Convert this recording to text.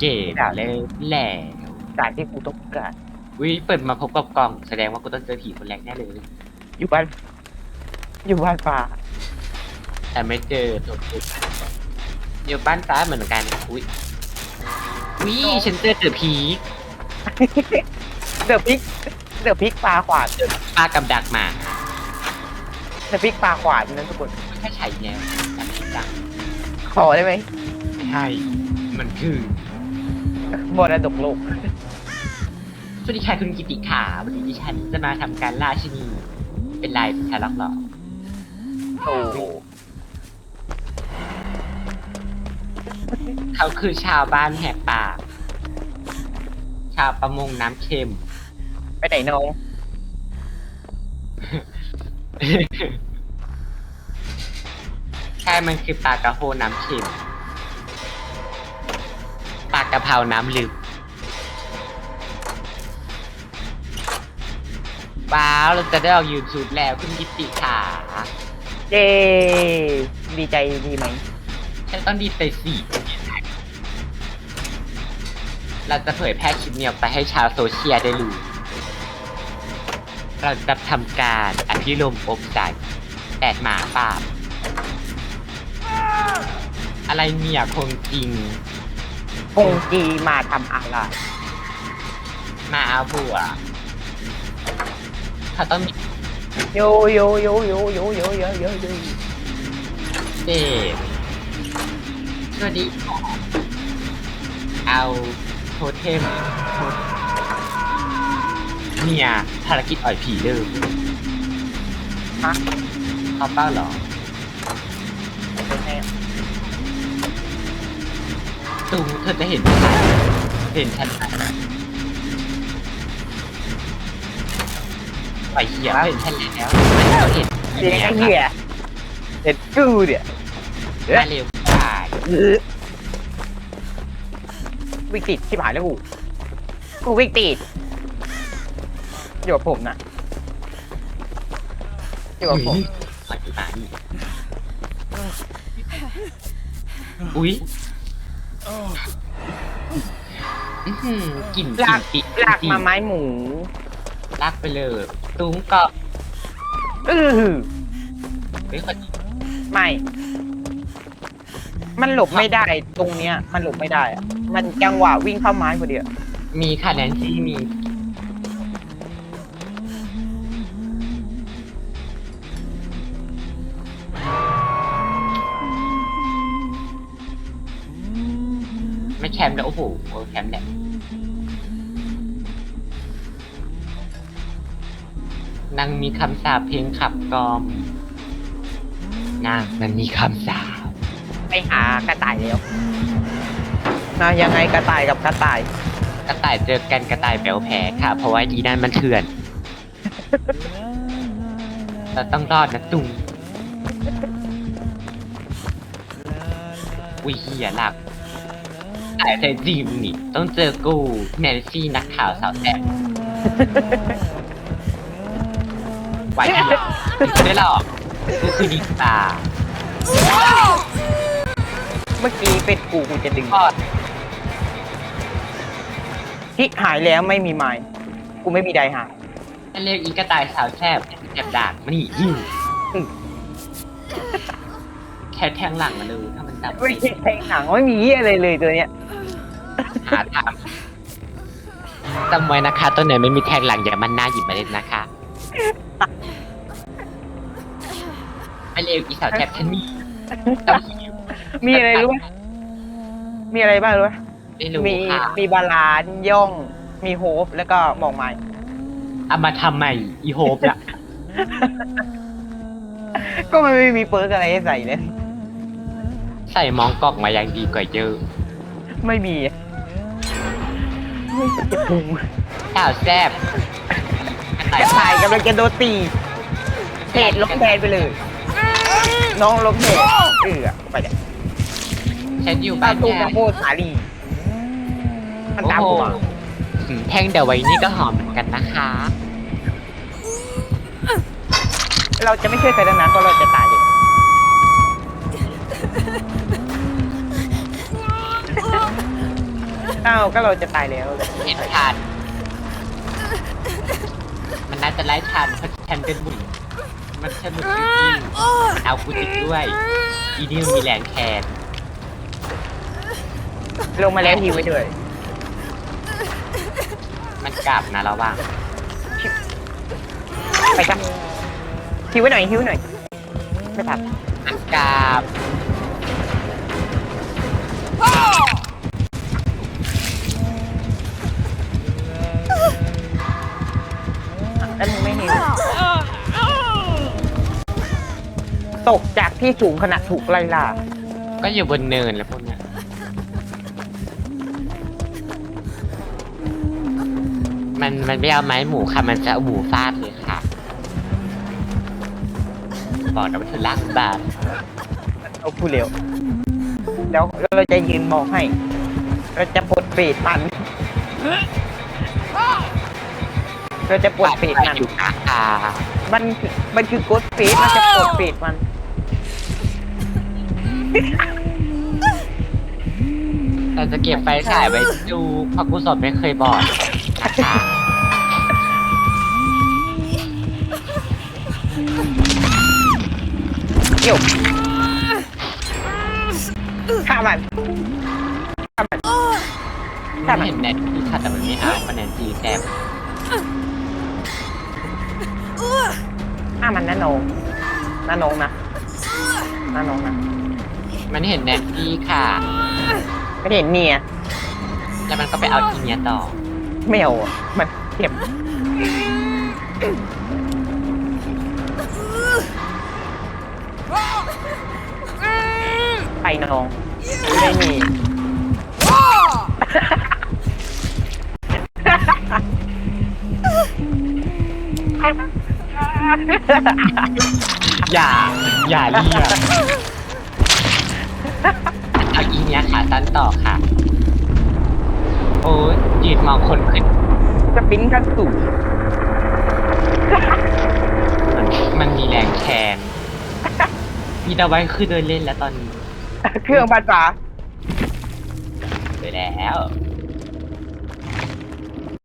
เกมเลยแล้วจากที่กูต้องการวิเปิดมาพบกับกล่องแสดงว่ากูต้องเจอผีคนแรกแน่เลย อยู่บ้าน อยู่บ้านป่า แต่ไม่เจอตัวเองอยู่บ้านฟ้าเหมือนกันอุ้ยวิฉันเจอเจอผีเดอะพิกเดอะพิกปลาขวานปลากับดักหมาเดอะพิกปลาขวานนั้นทุกคนไม่ใช่ไฉแนวแต่ไม่ดักขอได้ไหมไม่ใช่มันคือ มรดกโลกสวัสดีค่ะคุณกิติขาวันนี้ดิฉันจะมาทำการล่าชินีเป็นลายชาล็อกหรอโอ้โหเขาคือชาวบ้านแหกปากชาวประมงน้ำเค็ม ไปไหนน้องใช่มันคือปลากระโฮน้ำเค็มปลา กระเพราน้ำลึกว้าวเราจะได้ออก YouTube แล้วคุณกิติขาเย้ดีใจดีไหมฉันต้องดีใจสิเราจะเผยแพร่คลิปนี้ออกไปให้ชาวโซเชียลได้รู้ เราจะทำการอภิรมย์อบใจแปดหมาป่าบอะไรเนี่ยคงจริง คงจีมาทำอะไรมาเอาผัวเขาต้องมีโยโยโยโยโยโยโยโยโยเดทสวัสดีเอาโทเทมเนี่ยภารกิจอ่อยผีเริ่มฮะเขาเป้าเหรอ เป็นไง ตูเธอจะเห็นฉันเห็นฉันไหมไปเหี้ยเห็นฉันแล้วเราเห็นเสียงไอ้เหี้ยเด็ดกูเนี่ยมาเร็วได้วิกฤตที่ผ่านแล้วกูกูวิกฤตอยู่กับผมนะอยู่กับผมมาที่มานี่อุ๊ย อื้อหือกลิ่นกลาลิ่กนติลากมาไม้หมูลากไปเลยตุ้งก็อือเฮ้ยคนนี้ไม่ มันหลบไม่ได้ตรงเนี้ย มันหลบไม่ได้อะมันจังหวะวิ่งเข้าไม้พอดีอะมีค่ะแนนซี่มี ม่แคมป์แล้วโอ้โหโอ้แคมป์แหละนางมีคำสาปเพลงขับกลอม นางมันมีคำสาปไปหากระต่ายแล้วนะยังไงกระต่ายกับกระต่าย กระต่ายเจอกันกระต่ายแปลวแพ้ค่ะ เพราะว่าดีนั่นมันเถื่อน เราต้องรอดนะตุงวิเฮียหลัก แต่แต่จีมนี่ต้องเจอกูแนนซี่นักข่าวสาวแซ่บไหวเหี้ยไม่ได้หรอกกูคือดีตาเมื่อกี้เป็นกูกูจะดึงทอดที่หายแล้วไม่มีไม้กูไม่มีใดหายนั่นเรียกอีกระต่ายสาวแซ่บแอบด่างมานี่ยิงแค่แทงหลังมาเลยถ้ามันจับไม่ใช่แทงหนังไม่มีเหี้ยอะไรเลยตัวเนี้ย หาทางจำไว้นะคะตัวไหนไม่มีแทงหลังอย่ามันหน้าหยิบมาเล่นนะคะไปเร็วอีสาวแซ่บฉันมีต้องหิวมีอะไรรู้ไหมมีอะไรบ้างรู้ไหมไม่รู้มีค่ะมีบาลานซ์ย่อง มีโฮปแล้วก็มองไม้เอามาทำใหม่อีโฮปละก็มันไม่มีเปิร์กอะไรให้ใส่เลย ใส่มองกล่องมายังดีกว่าเยอะ ไม่มี ไม่จะพุงสาวแซ่บกระต่ายกระต่ายกำลังจะโดนตีเพจล้มแทนไปเลย น้องล้มเพจเอือไปเนี่ยฉันอยู่ตาบ้านตูแม่มาโคตรสาลีมันตามกูมาอืมแท่งเดยวไว้นี่ก็หอมเหมือนกันนะคะ เราจะไม่ช่วยใครทั้งนั้นเพราะเราจะตายเอง อ้าวก็เราจะตายแล้วเห็นชันมันน่าจะไล่ชันเพราะชันเป็นบุญมันใช่บุญจริงๆมันเอากูติดด้วยอีนี่มันมีแรงแคนลงมาแล้วฮิวไว้ด้วยมันกลับนะระวังไปกันฮิวไว้หน่อยฮิวไว้หน่อยไม่ทันมันกลับ ตกจากที่สูงขณะถูกไล่ล่าก็อยู่บนเนินแล้วพวกเนี้ยมันมันไม่เอาไม้หมูค่ะ มันจะเอาหมูฟาดเลยค่ะ บอกนะว่าเธอรักบาปเอาผู้เร็วแล้วเราจะยืนมองให้ เราจะปลดเปรตมัน เราจะปลดเปรตมัน อยู่กลางกา มันคือมันคือกดเฟสมันจะปลดเฟสมัน เราจะเก็บไฟฉายไว้ดูเพราะกุศลไม่เคยบอกนะคะเกี่ยวฆ่ามันฆ่ามันถ้าเห็นแนนที่ค่ะแต่มันไม่เอาคะแนนจีแซม มันนะโหนงนะโหนงนะนะโหนงนะมันเห็นแนนที่ค่ะ ไม่เห็นเนียแล้วมันก็ไปเอาทีเนี้ยต่อ ไม่เอาอะมันเจ็บไปน้องไม่มี อย่า อย่าเรียกเอาอีเนี้ยค่ะตันต่อค่ะ โอ้ยยืนมองคนขึ้นจะปิ้นกันสู่มันมันมีแรงแคนมีตะไว้คือเดินเล่นแล้วตอนนี้เครื่องภาษา ไปแล้ว